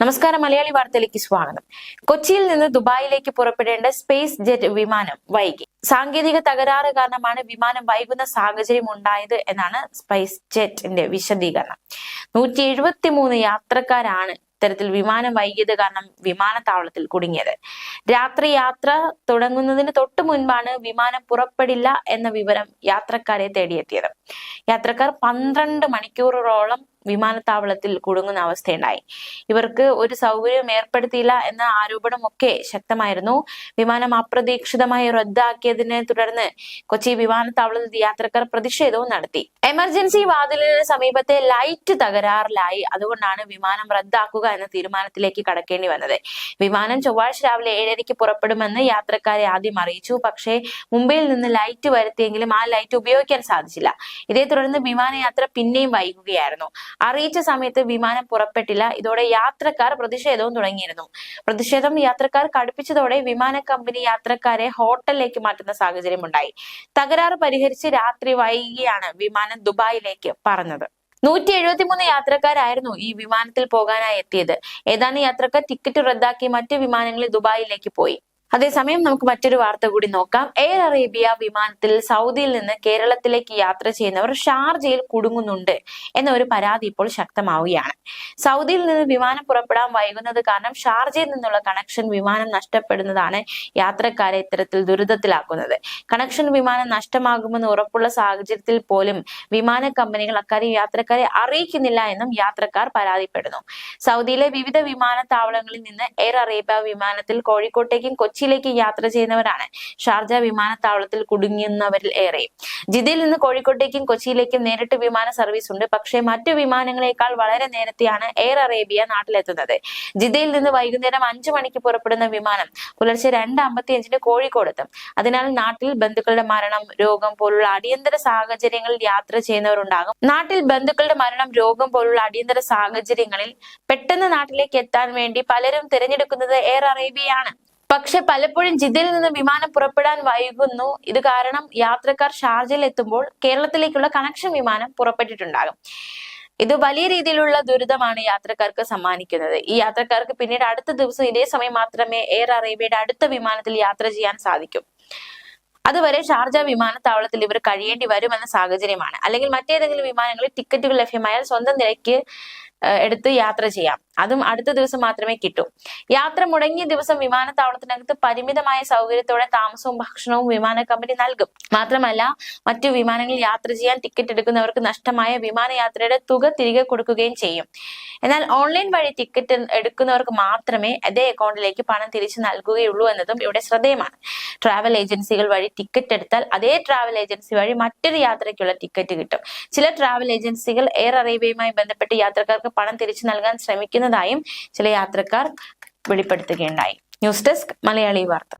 നമസ്കാരം മലയാളി വാർത്തയിലേക്ക് സ്വാഗതം. കൊച്ചിയിൽ നിന്ന് ദുബായിലേക്ക് പുറപ്പെടേണ്ട സ്പേസ് ജെറ്റ് വിമാനം വൈകി. സാങ്കേതിക തകരാറ് കാരണമാണ് വിമാനം വൈകുന്ന സാഹചര്യം ഉണ്ടായത് എന്നാണ് സ്പേസ് ജെറ്റിന്റെ വിശദീകരണം. നൂറ്റി എഴുപത്തി മൂന്ന് യാത്രക്കാരാണ് ഇത്തരത്തിൽ വിമാനം വൈകിയത് കാരണം വിമാനത്താവളത്തിൽ കുടുങ്ങിയത്. രാത്രി യാത്ര തുടങ്ങുന്നതിന് തൊട്ടു മുൻപാണ് വിമാനം പുറപ്പെടില്ല എന്ന വിവരം യാത്രക്കാരെ തേടിയെത്തിയത്. യാത്രക്കാർ പന്ത്രണ്ട് മണിക്കൂറോളം വിമാനത്താവളത്തിൽ കുടുങ്ങുന്ന അവസ്ഥയുണ്ടായി. ഇവർക്ക് ഒരു സൗകര്യം ഏർപ്പെടുത്തിയില്ല എന്ന ആരോപണമൊക്കെ ശക്തമായിരുന്നു. വിമാനം അപ്രതീക്ഷിതമായി റദ്ദാക്കിയതിനെ തുടർന്ന് കൊച്ചി വിമാനത്താവളത്തിൽ യാത്രക്കാർ പ്രതിഷേധവും നടത്തി. എമർജൻസി വാതിലിന് സമീപത്തെ ലൈറ്റ് തകരാറിലായി. അതുകൊണ്ടാണ് വിമാനം റദ്ദാക്കുക എന്ന തീരുമാനത്തിലേക്ക് കടക്കേണ്ടി വന്നത്. വിമാനം ചൊവ്വാഴ്ച രാവിലെ ഏഴരയ്ക്ക് പുറപ്പെടുമെന്ന് യാത്രക്കാരെ ആദ്യം അറിയിച്ചു. പക്ഷേ മുംബൈയിൽ നിന്ന് ലൈറ്റ് വരുത്തിയെങ്കിലും ആ ലൈറ്റ് ഉപയോഗിക്കാൻ സാധിച്ചില്ല. ഇതേ തുടർന്ന് വിമാനയാത്ര പിന്നെയും വൈകുകയായിരുന്നു. അറിയിച്ച സമയത്ത് വിമാനം പുറപ്പെട്ടില്ല. ഇതോടെ യാത്രക്കാർ പ്രതിഷേധവും തുടങ്ങിയിരുന്നു. പ്രതിഷേധം യാത്രക്കാർ കടുപ്പിച്ചതോടെ വിമാന കമ്പനി യാത്രക്കാരെ ഹോട്ടലിലേക്ക് മാറ്റുന്ന സാഹചര്യം ഉണ്ടായി. തകരാറ് പരിഹരിച്ച് രാത്രി വൈകിയാണ് വിമാനം ദുബായിലേക്ക് പറഞ്ഞത് നൂറ്റി എഴുപത്തിമൂന്ന് യാത്രക്കാരായിരുന്നു ഈ വിമാനത്തിൽ പോകാനായി എത്തിയത്. ഏതാനും യാത്രക്കാർ ടിക്കറ്റ് റദ്ദാക്കി മറ്റു വിമാനങ്ങളിൽ ദുബായിലേക്ക് പോയി. അതേസമയം നമുക്ക് മറ്റൊരു വാർത്ത കൂടി നോക്കാം. എയർ അറേബ്യ വിമാനത്തിൽ സൗദിയിൽ നിന്ന് കേരളത്തിലേക്ക് യാത്ര ചെയ്യുന്നവർ ഷാർജയിൽ കുടുങ്ങുന്നുണ്ട് എന്ന ഒരു പരാതി ഇപ്പോൾ ശക്തമാവുകയാണ്. സൗദിയിൽ നിന്ന് വിമാനം പുറപ്പെടാൻ വൈകുന്നത് കാരണം ഷാർജയിൽ നിന്നുള്ള കണക്ഷൻ വിമാനം നഷ്ടപ്പെടുന്നതാണ് യാത്രക്കാരെ ഇത്തരത്തിൽ ദുരിതത്തിലാക്കുന്നത്. കണക്ഷൻ വിമാനം നഷ്ടമാകുമെന്ന് ഉറപ്പുള്ള സാഹചര്യത്തിൽ പോലും വിമാന കമ്പനികൾ അക്കാര്യം യാത്രക്കാരെ അറിയിക്കുന്നില്ല എന്നും യാത്രക്കാർ പരാതിപ്പെടുന്നു. സൗദിയിലെ വിവിധ വിമാനത്താവളങ്ങളിൽ നിന്ന് എയർ അറേബ്യ വിമാനത്തിൽ കോഴിക്കോട്ടേക്കും കൊച്ചിയിലേക്കും യാത്ര ചെയ്യുന്നവരാണ്. ഷാർജ വിമാനത്താവളത്തിൽ കുടുങ്ങുന്നവരിൽ ഏറെ ജിദ്ദയിൽ നിന്ന് കോഴിക്കോട്ടേക്കും കൊച്ചിയിലേക്കും നേരിട്ട് വിമാന സർവീസ് ഉണ്ട്. പക്ഷേ മറ്റു വിമാനങ്ങളെക്കാൾ വളരെ നേരത്തെയാണ് എയർ അറേബ്യ നാട്ടിലെത്തുന്നത്. ജിദ്ദയിൽ നിന്ന് വൈകുന്നേരം അഞ്ചു മണിക്ക് പുറപ്പെടുന്ന വിമാനം പുലർച്ചെ രണ്ട് അമ്പത്തി അഞ്ചിന് കോഴിക്കോട് എത്തും. അതിനാൽ നാട്ടിൽ ബന്ധുക്കളുടെ മരണം രോഗം പോലുള്ള അടിയന്തര സാഹചര്യങ്ങളിൽ യാത്ര ചെയ്യുന്നവരുണ്ടാകും. നാട്ടിൽ ബന്ധുക്കളുടെ മരണം രോഗം പോലുള്ള അടിയന്തര സാഹചര്യങ്ങളിൽ പെട്ടെന്ന് നാട്ടിലേക്ക് എത്താൻ വേണ്ടി പലരും തിരഞ്ഞെടുക്കുന്നത് എയർ അറേബ്യയാണ്. പക്ഷെ പലപ്പോഴും ജിദ്ദയിൽ നിന്ന് വിമാനം പുറപ്പെടാൻ വൈകുന്നു. ഇത് കാരണം യാത്രക്കാർ ഷാർജയിൽ എത്തുമ്പോൾ കേരളത്തിലേക്കുള്ള കണക്ഷൻ വിമാനം പുറപ്പെട്ടിട്ടുണ്ടാകും. ഇത് വലിയ രീതിയിലുള്ള ദുരിതമാണ് യാത്രക്കാർക്ക് സമ്മാനിക്കുന്നത്. ഈ യാത്രക്കാർക്ക് പിന്നീട് അടുത്ത ദിവസം ഇതേ സമയം മാത്രമേ എയർ അറേബ്യയുടെ അടുത്ത വിമാനത്തിൽ യാത്ര ചെയ്യാൻ സാധിക്കും. അതുവരെ ഷാർജ വിമാനത്താവളത്തിൽ ഇവർ കഴിയേണ്ടി വരുമെന്ന സാഹചര്യമാണ്. അല്ലെങ്കിൽ മറ്റേതെങ്കിലും വിമാനങ്ങളിൽ ടിക്കറ്റുകൾ ലഭ്യമായാൽ സ്വന്തം നിലയ്ക്ക് എടുത്ത് യാത്ര ചെയ്യാം. അതും അടുത്ത ദിവസം മാത്രമേ കിട്ടൂ. യാത്ര മുടങ്ങിയ ദിവസം വിമാനത്താവളത്തിനകത്ത് പരിമിതമായ സൗകര്യത്തോടെ താമസവും ഭക്ഷണവും വിമാന കമ്പനി നൽകും. മാത്രമല്ല മറ്റു വിമാനങ്ങളിൽ യാത്ര ചെയ്യാൻ ടിക്കറ്റ് എടുക്കുന്നവർക്ക് നഷ്ടമായ വിമാനയാത്രയുടെ തുക തിരികെ കൊടുക്കുകയും ചെയ്യും. എന്നാൽ ഓൺലൈൻ വഴി ടിക്കറ്റ് എടുക്കുന്നവർക്ക് മാത്രമേ അതേ അക്കൗണ്ടിലേക്ക് പണം തിരിച്ചു നൽകുകയുള്ളൂ എന്നതും ഇവിടെ ശ്രദ്ധേയമാണ്. ട്രാവൽ ഏജൻസികൾ വഴി ടിക്കറ്റ് എടുത്താൽ അതേ ട്രാവൽ ഏജൻസി വഴി മറ്റൊരു യാത്രയ്ക്കുള്ള ടിക്കറ്റ് കിട്ടും. ചില ട്രാവൽ ഏജൻസികൾ എയർ അറേബ്യയുമായി ബന്ധപ്പെട്ട് യാത്രക്കാർക്ക് പണം തിരിച്ചു നൽകാൻ ശ്രമിക്കുന്നതായും ചില യാത്രക്കാർ വെളിപ്പെടുത്തുകയുണ്ടായി. ന്യൂസ് ഡെസ്ക് മലയാളി വാർത്ത.